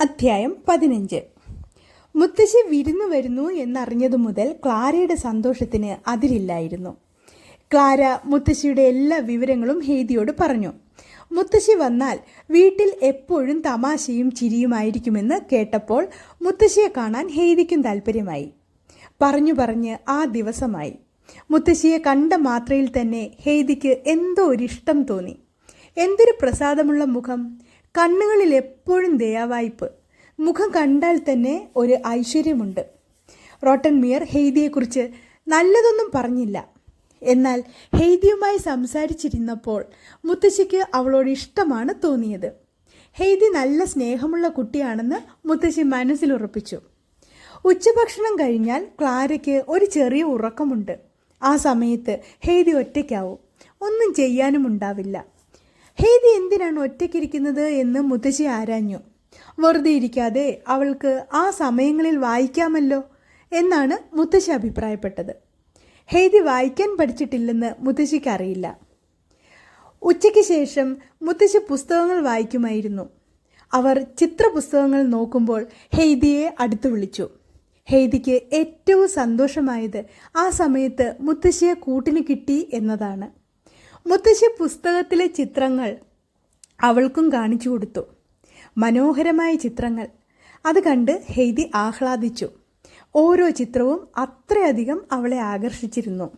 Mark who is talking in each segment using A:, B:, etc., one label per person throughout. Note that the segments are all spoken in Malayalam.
A: അധ്യായം പതിനഞ്ച്. മുത്തശ്ശി വിരുന്നു വരുന്നു എന്നറിഞ്ഞതു മുതൽ ക്ലാരയുടെ സന്തോഷത്തിന് അതിരില്ലായിരുന്നു. ക്ലാര മുത്തശ്ശിയുടെ എല്ലാ വിവരങ്ങളും ഹേദിയോട് പറഞ്ഞു. മുത്തശ്ശി വന്നാൽ വീട്ടിൽ എപ്പോഴും തമാശയും ചിരിയുമായിരിക്കുമെന്ന് കേട്ടപ്പോൾ മുത്തശ്ശിയെ കാണാൻ ഹേദിക്കും താല്പര്യമായി പറഞ്ഞു പറഞ്ഞ് ആ ദിവസമായി. മുത്തശ്ശിയെ കണ്ട മാത്രയിൽ തന്നെ ഹെയ്തിക്ക് എന്തോ ഒരിഷ്ടം തോന്നി. എന്തൊരു പ്രസാദമുള്ള മുഖം. കണ്ണുകളിൽ എപ്പോഴും ദയാവായ്പ്. മുഖം കണ്ടാൽ തന്നെ ഒരു ഐശ്വര്യമുണ്ട്. റോട്ടൻ റോട്ടൻമിയർ ഹെയ്തിയെക്കുറിച്ച് നല്ലതൊന്നും പറഞ്ഞില്ല. എന്നാൽ ഹെയ്ദിയുമായി സംസാരിച്ചിരുന്നപ്പോൾ മുത്തശ്ശിക്ക് അവളോട് ഇഷ്ടമാണ് തോന്നിയത്. ഹെയ്ദി നല്ല സ്നേഹമുള്ള കുട്ടിയാണെന്ന് മുത്തശ്ശി മനസ്സിലുറപ്പിച്ചു ഉച്ചഭക്ഷണം കഴിഞ്ഞാൽ ക്ലാരയ്ക്ക് ഒരു ചെറിയ ഉറക്കമുണ്ട്. ആ സമയത്ത് ഹെയ്ദി ഒറ്റയ്ക്കാവും. ഒന്നും ചെയ്യാനും ഉണ്ടാവില്ല ഹെയ്തി എന്തിനാണ് ഒറ്റയ്ക്കിരിക്കുന്നത് എന്ന് മുത്തശ്ശി ആരാഞ്ഞു. വെറുതെ ഇരിക്കാതെ അവൾക്ക് ആ സമയങ്ങളിൽ വായിക്കാമല്ലോ എന്നാണ് മുത്തശ്ശി അഭിപ്രായപ്പെട്ടത്. ഹെയ്തി വായിക്കാൻ പഠിച്ചിട്ടില്ലെന്ന് മുത്തശ്ശിക്ക് അറിയില്ല ഉച്ചയ്ക്ക് ശേഷം മുത്തശ്ശി പുസ്തകങ്ങൾ വായിക്കുമായിരുന്നു. അവർ ചിത്രപുസ്തകങ്ങൾ നോക്കുമ്പോൾ ഹെയ്തിയെ അടുത്തു വിളിച്ചു. ഹെയ്തിക്ക് ഏറ്റവും സന്തോഷമായത് ആ സമയത്ത് മുത്തശ്ശിയെ കൂട്ടിന് കിട്ടി എന്നതാണ്. മുത്തശ്ശി പുസ്തകത്തിലെ ചിത്രങ്ങൾ അവൾക്കും കാണിച്ചു കൊടുത്തു. മനോഹരമായ ചിത്രങ്ങൾ. അത് കണ്ട് ഹെയ്തി ആഹ്ലാദിച്ചു. ഓരോ ചിത്രവും അത്രയധികം അവളെ ആകർഷിച്ചിരുന്നു.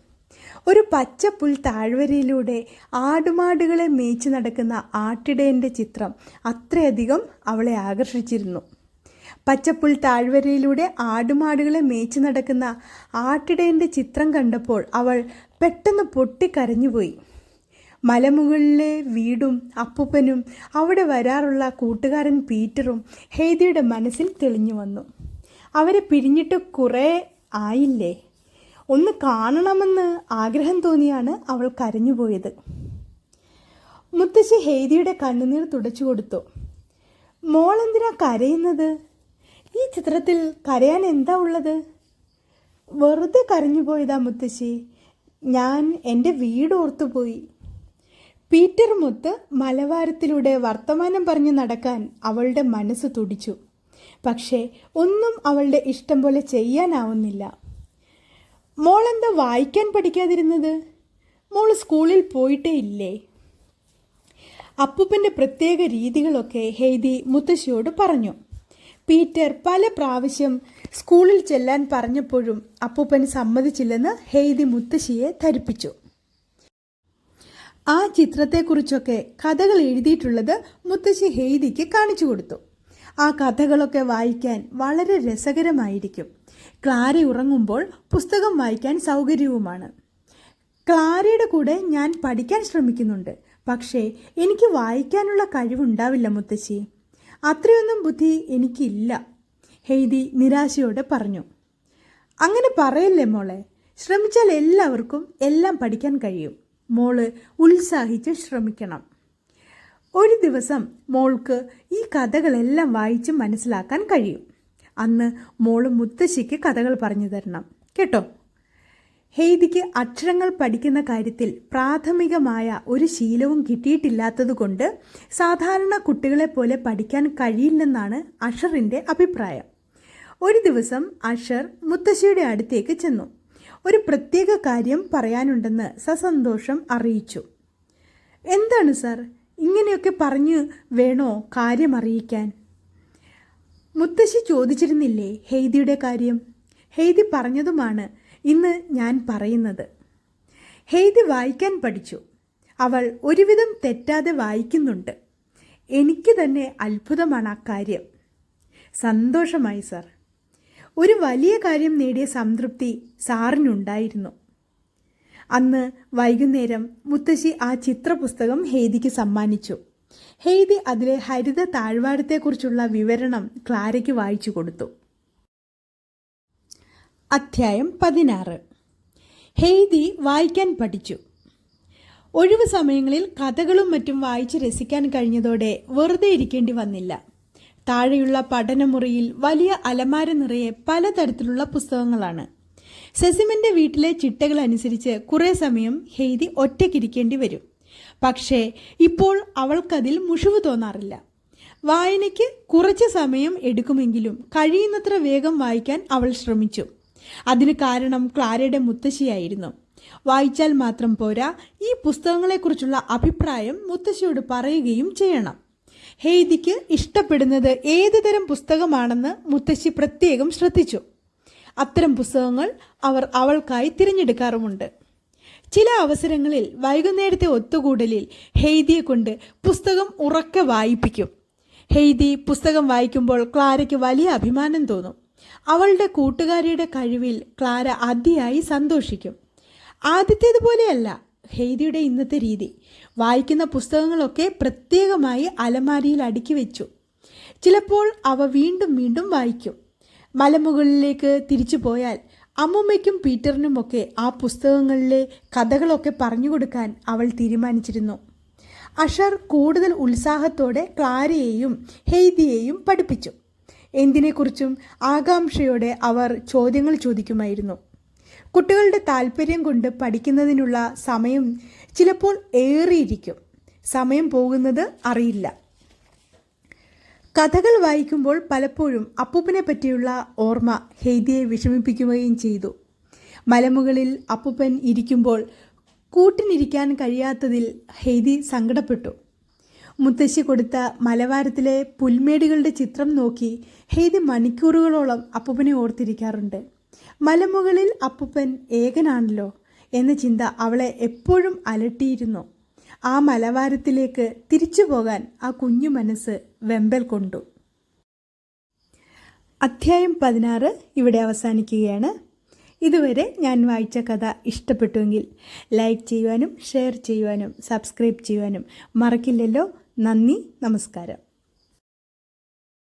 A: ഒരു പച്ച പുൽ താഴ്വരയിലൂടെ ആടുമാടുകളെ മേച്ചു നടക്കുന്ന ആട്ടിടേന്റെ ചിത്രം അത്രയധികം അവളെ ആകർഷിച്ചിരുന്നു. പച്ചപ്പുൽ താഴ്വരയിലൂടെ ആടുമാടുകളെ മേച്ചു നടക്കുന്ന ആട്ടിടേന്റെ ചിത്രം കണ്ടപ്പോൾ അവൾ പെട്ടെന്ന് പൊട്ടിക്കരഞ്ഞുപോയി. മലമുകളിലെ വീടും അപ്പൂപ്പനും അവിടെ വരാറുള്ള കൂട്ടുകാരൻ പീറ്ററും ഹേദിയുടെ മനസ്സിൽ തെളിഞ്ഞു വന്നു. അവരെ പിരിഞ്ഞിട്ട് കുറേ ആയില്ലേ? ഒന്ന് കാണണമെന്ന് ആഗ്രഹം തോന്നിയാണ് അവൾ കരഞ്ഞുപോയത് മുത്തശ്ശി ഹേദിയുടെ കണ്ണുനീർ തുടച്ചു കൊടുത്തു. മോളെന്തിനാ കരയുന്നത്? ഈ ചിത്രത്തിൽ കരയാൻ എന്താ ഉള്ളത്? വെറുതെ കരഞ്ഞു പോയതാ മുത്തശ്ശി. ഞാൻ എന്റെ വീട് ഓർത്തുപോയി. പീറ്റർ മുത്ത് മലവാരത്തിലൂടെ വർത്തമാനം പറഞ്ഞു നടക്കാൻ അവളുടെ മനസ്സ് തുടിച്ചു. പക്ഷേ ഒന്നും അവളുടെ ഇഷ്ടം പോലെ ചെയ്യാനാവുന്നില്ല. മോളെന്താ വായിക്കാൻ പഠിക്കാതിരുന്നത്? മോൾ സ്കൂളിൽ പോയിട്ടേ ഇല്ലേ? അപ്പൂപ്പന്റെ പ്രത്യേക രീതികളൊക്കെ ഹെയ്തി മുത്തശ്ശിയോട് പറഞ്ഞു. പീറ്റർ പല പ്രാവശ്യം സ്കൂളിൽ ചെല്ലാൻ പറഞ്ഞപ്പോഴും അപ്പൂപ്പൻ സമ്മതിച്ചില്ലെന്ന് ഹെയ്തി മുത്തശ്ശിയെ ധരിപ്പിച്ചു. ആ ചിത്രത്തെക്കുറിച്ചൊക്കെ കഥകൾ എഴുതിയിട്ടുള്ളത് മുത്തശ്ശി ഹെയ്ദിക്ക് കാണിച്ചു കൊടുത്തു. ആ കഥകളൊക്കെ വായിക്കാൻ വളരെ രസകരമായിരിക്കും. ക്ലാര ഉറങ്ങുമ്പോൾ പുസ്തകം വായിക്കാൻ സൗകര്യവുമാണ്. ക്ലാരയുടെ കൂടെ ഞാൻ പഠിക്കാൻ ശ്രമിക്കുന്നുണ്ട്. പക്ഷേ എനിക്ക് വായിക്കാനുള്ള കഴിവുണ്ടാവില്ല മുത്തശ്ശി. അത്രയൊന്നും ബുദ്ധി എനിക്കില്ല ഹെയ്തി നിരാശയോടെ പറഞ്ഞു. അങ്ങനെ പറയല്ലേ മോളെ ശ്രമിച്ചാൽ എല്ലാവർക്കും എല്ലാം പഠിക്കാൻ കഴിയും. മോൾ ഉത്സാഹിച്ച് ശ്രമിക്കണം. ഒരു ദിവസം മോൾക്ക് ഈ കഥകളെല്ലാം വായിച്ച് മനസ്സിലാക്കാൻ കഴിയും. അന്ന് മോൾ മുത്തശ്ശിക്ക് കഥകൾ പറഞ്ഞു തരണം. കേട്ടോ? ഹെയ്ദിക്ക് അക്ഷരങ്ങൾ പഠിക്കുന്ന കാര്യത്തിൽ പ്രാഥമികമായ ഒരു ശീലവും കിട്ടിയിട്ടില്ലാത്തതുകൊണ്ട് സാധാരണ കുട്ടികളെ പോലെ പഠിക്കാൻ കഴിയില്ലെന്നാണ് അഷറിന്റെ അഭിപ്രായം. ഒരു ദിവസം അഷർ മുത്തശ്ശിയുടെ അടുത്തേക്ക് ചെന്നു. ഒരു പ്രത്യേക കാര്യം പറയാനുണ്ടെന്ന് സസന്തോഷം അറിയിച്ചു. എന്താണ് സർ? ഇങ്ങനെയൊക്കെ പറഞ്ഞു വേണോ കാര്യം അറിയിക്കാൻ? മുത്തശ്ശി ചോദിച്ചിരുന്നില്ലേ ഹെയ്തിയുടെ കാര്യം? ഹെയ്തി പറഞ്ഞതുമാണ് ഇന്ന് ഞാൻ പറയുന്നത്. ഹെയ്തി വായിക്കാൻ പഠിച്ചു. അവൾ ഒരുവിധം തെറ്റാതെ വായിക്കുന്നുണ്ട്. എനിക്ക് തന്നെ അത്ഭുതമാണ് ആ കാര്യം. സന്തോഷമായി സർ. ഒരു വലിയ കാര്യം നേടിയ സംതൃപ്തി സാറിനുണ്ടായിരുന്നു. അന്ന് വൈകുന്നേരം മുത്തശ്ശി ആ ചിത്രപുസ്തകം ഹെയ്തിക്ക് സമ്മാനിച്ചു. ഹെയ്തി അതിലെ ഹരിത താഴ്വാരത്തെക്കുറിച്ചുള്ള വിവരണം ക്ലാരയ്ക്ക് വായിച്ചു കൊടുത്തു. അധ്യായം പതിനാറ്. ഹെയ്തി വായിക്കാൻ പഠിച്ചു. ഒഴിവു സമയങ്ങളിൽ കഥകളും മറ്റും വായിച്ച് രസിക്കാൻ കഴിഞ്ഞതോടെ വെറുതെ ഇരിക്കേണ്ടി വന്നില്ല. താഴെയുള്ള പഠനമുറിയിൽ വലിയ അലമാര നിറയെ പലതരത്തിലുള്ള പുസ്തകങ്ങളാണ്. സെസിമിന്റെ വീട്ടിലെ ചിട്ടകൾ അനുസരിച്ച് കുറേ സമയം ഹെയ്തി ഒറ്റയ്ക്കിരിക്കേണ്ടി വരും. പക്ഷേ ഇപ്പോൾ അവൾക്കതിൽ മുഷിവ് തോന്നാറില്ല. വായനയ്ക്ക് കുറച്ച് സമയം എടുക്കുമെങ്കിലും കഴിയുന്നത്ര വേഗം വായിക്കാൻ അവൾ ശ്രമിച്ചു. അതിന് കാരണം ക്ലാരയുടെ മുത്തശ്ശിയായിരുന്നു. വായിച്ചാൽ മാത്രം പോരാ ഈ പുസ്തകങ്ങളെക്കുറിച്ചുള്ള അഭിപ്രായം മുത്തശ്ശിയോട് പറയുകയും ചെയ്യണം. ഹെയ്ദിക്ക് ഇഷ്ടപ്പെടുന്നത് ഏത് തരം പുസ്തകമാണെന്ന് മുത്തശ്ശി പ്രത്യേകം ശ്രദ്ധിച്ചു. അത്തരം പുസ്തകങ്ങൾ അവർ അവൾക്കായി തിരഞ്ഞെടുക്കാറുമുണ്ട്. ചില അവസരങ്ങളിൽ വൈകുന്നേരത്തെ ഒത്തുകൂടലിൽ ഹെയ്ദിയെ കൊണ്ട് പുസ്തകം ഉറക്കെ വായിപ്പിക്കും. ഹെയ്ദി പുസ്തകം വായിക്കുമ്പോൾ ക്ലാരയ്ക്ക് വലിയ അഭിമാനം തോന്നും. അവളുടെ കൂട്ടുകാരിയുടെ കഴിവിൽ ക്ലാര അതിയായി സന്തോഷിക്കും. ആദ്യത്തേതുപോലെയല്ല ഹെയ്ദിയുടെ ഇന്നത്തെ രീതി. വായിക്കുന്ന പുസ്തകങ്ങളൊക്കെ പ്രത്യേകമായി അലമാരിയിൽ അടുക്കി വെച്ചു. ചിലപ്പോൾ അവ വീണ്ടും വീണ്ടും വായിക്കും. മലമുകളിലേക്ക് തിരിച്ചു പോയാൽ അമ്മുമ്മയ്ക്കും പീറ്ററിനുമൊക്കെ ആ പുസ്തകങ്ങളിലെ കഥകളൊക്കെ പറഞ്ഞു കൊടുക്കാൻ അവൾ തീരുമാനിച്ചിരുന്നു. അഷർ കൂടുതൽ ഉത്സാഹത്തോടെ ക്ലാരയെയും ഹെയ്ദിയെയും പഠിപ്പിച്ചു. എന്തിനെക്കുറിച്ചും ആകാംക്ഷയോടെ അവർ ചോദ്യങ്ങൾ ചോദിക്കുമായിരുന്നു. കുട്ടികളുടെ താല്പര്യം കൊണ്ട് പഠിക്കുന്നതിനുള്ള സമയം ചിലപ്പോൾ ഏറിയിരിക്കും. സമയം പോകുന്നത് അറിയില്ല. കഥകൾ വായിക്കുമ്പോൾ പലപ്പോഴും അപ്പൂപ്പനെ പറ്റിയുള്ള ഓർമ്മ ഹെയ്ദിയെ വിഷമിപ്പിക്കുകയും ചെയ്തു. മലമുകളിൽ അപ്പൂപ്പൻ ഇരിക്കുമ്പോൾ കൂട്ടിനിരിക്കാൻ കഴിയാത്തതിൽ ഹെയ്തി സങ്കടപ്പെട്ടു. മുത്തശ്ശി കൊടുത്ത മലവാരത്തിലെ പുൽമേടുകളുടെ ചിത്രം നോക്കി ഹെയ്തി മണിക്കൂറുകളോളം അപ്പൂപ്പനെ ഓർത്തിരിക്കാറുണ്ട്. മലമുകളിൽ അപ്പൂപ്പൻ ഏകനാണല്ലോ എന്ന ചിന്ത അവളെ എപ്പോഴും അലട്ടിയിരുന്നു. ആ മലവാരത്തിലേക്ക് തിരിച്ചു പോകാൻ ആ കുഞ്ഞു മനസ്സ് വെമ്പൽ കൊണ്ടു. അധ്യായം പതിനാറ് ഇവിടെ അവസാനിക്കുകയാണ്. ഇതുവരെ ഞാൻ വായിച്ച കഥ ഇഷ്ടപ്പെട്ടുവെങ്കിൽ ലൈക്ക് ചെയ്യുവാനും ഷെയർ ചെയ്യുവാനും സബ്സ്ക്രൈബ് ചെയ്യുവാനും മറക്കില്ലല്ലോ. നന്ദി നമസ്കാരം.